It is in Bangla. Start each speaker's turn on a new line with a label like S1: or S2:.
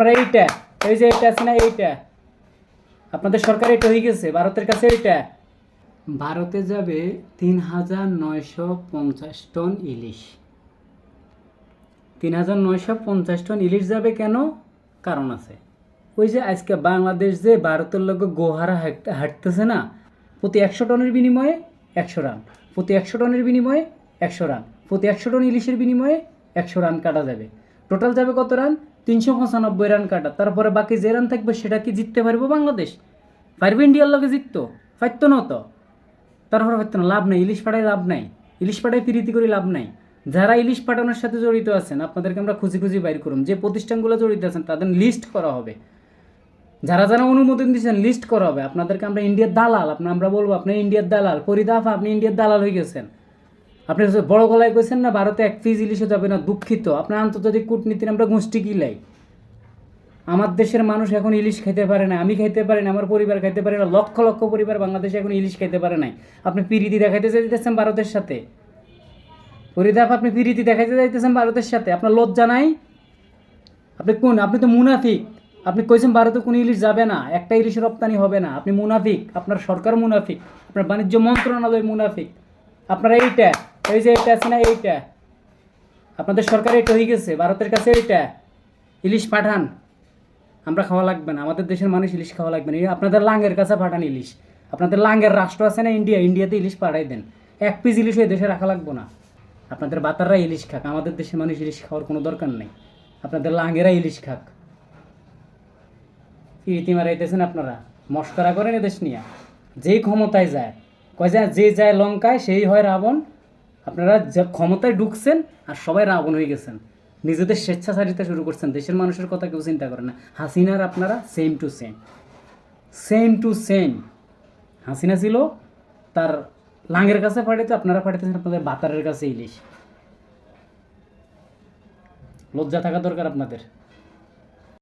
S1: আপনারা এইটা, এই যে এটা আছে না এইটা? আপনাদের সরকার এটা হয়ে গেছে, ভারতের কাছে এইটা? ভারতে যাবে তিন হাজার নয়শো পঞ্চাশ টন ইলিশ। তিন হাজার নয়শো পঞ্চাশ টন ইলিশ যাবে কেন? কারণ আছে। ওই যে আজকে বাংলাদেশ যে ভারতের লোক গোহারা হাঁট- হাঁটতেছে না, প্রতি একশো টনের বিনিময়ে একশো রান, প্রতি একশো টনের বিনিময়ে একশো রান, প্রতি একশো টন ইলিশের বিনিময়ে একশো রান কাটা যাবে। টোটাল যাবে কত রান? তিনশো পঁচানব্বই রান কাটা, তারপরে বাকি যে রান থাকবে সেটা কি জিততে পারব বাংলাদেশ? পারবে ইন্ডিয়ার লগে জিততো পারতো না তো তারপরে পারতো না, লাভ নাই, ইলিশ পাড়ায় লাভ নাই, ইলিশ পাড়ায় প্রীতি করে লাভ নাই। যারা ইলিশ পাঠানোর সাথে জড়িত আছেন, আপনাদেরকে আমরা খুঁজি খুঁজি বাইর করুন। যে প্রতিষ্ঠানগুলো জড়িত আছেন, তাদের লিস্ট করা হবে। যারা যারা অনুমোদন দিয়েছেন লিস্ট করা হবে। আপনাদেরকে আমরা ইন্ডিয়ার দালাল আপনার আমরা বলব, আপনি ইন্ডিয়ার দালাল পরিদাফ আপনি ইন্ডিয়ার দালাল হয়ে গেছেন। আপনি বড় গলায় কইছেন না, ভারতে এক পিস ইলিশও যাবে না, দুঃখিত। আপনার আন্তর্জাতিক কূটনীতির আমরা গোষ্ঠী কিলাই আমার দেশের মানুষ এখন ইলিশ খেতে পারে না, আমি খাইতে পারি না, আমার পরিবার খাইতে পারে না, লক্ষ লক্ষ পরিবার বাংলাদেশে এখন ইলিশ খাইতে পারে নাই। আপনি পিরিতি দেখাইতে চাইতেছেন ভারতের সাথে। পরিদাপ আপনি পিরিতি দেখাইতে চাইতেছেন ভারতের সাথে। আপনার লজ্জা নাই? আপনি কোন, আপনি তো মুনাফিক। আপনি কইছেন ভারতে কোনো ইলিশ যাবে না, একটা ইলিশ রপ্তানি হবে না। আপনি মুনাফিক, আপনার সরকার মুনাফিক, আপনার বাণিজ্য মন্ত্রণালয় মুনাফিক। আপনারা এইটা এই যে এটা আছে না, এইটা। আপনাদের সরকার এটা হয়ে গেছে, ভারতের কাছে এইটা ইলিশ পাঠান। আমরা খাওয়া লাগবে না, আমাদের দেশের মানুষ ইলিশ খাওয়া লাগবে না। আপনাদের লাঙ্গের কাছে পাঠান ইলিশ। আপনাদের লাঙ্গের রাষ্ট্র আছে না, ইন্ডিয়া, ইন্ডিয়াতে ইলিশ পাঠাই দেন। এক পিস ইলিশ ওই দেশে রাখা লাগবে না। আপনাদের বাতাররা ইলিশ খাক, আমাদের দেশের মানুষ ইলিশ খাওয়ার কোনো দরকার নেই। আপনাদের লাঙ্গেরা ইলিশ খাক। ইতি মারাইতেছেন আপনারা? মস্করা করেন এদেশ নিয়ে। যেই ক্ষমতায় যায়, কয় যায় যে যায় লঙ্কায়, সেই হয় রাবণ আপনারা যা ক্ষমতায় ঢুকছেন আর সবাই রাবণ হয়ে গেছেন। নিজেদের স্বেচ্ছাচারিতা শুরু করছেন। দেশের মানুষের কথা কেউ চিন্তা করেন না। হাসিনার আপনারা same to same same to same Hasina ছিল তার লাঙের কাছে পাঠাইতে, আপনারা পাঠাইতেছেন আপনাদের বাতারের কাছে ইলিশ। লজ্জা থাকা দরকার আপনাদের।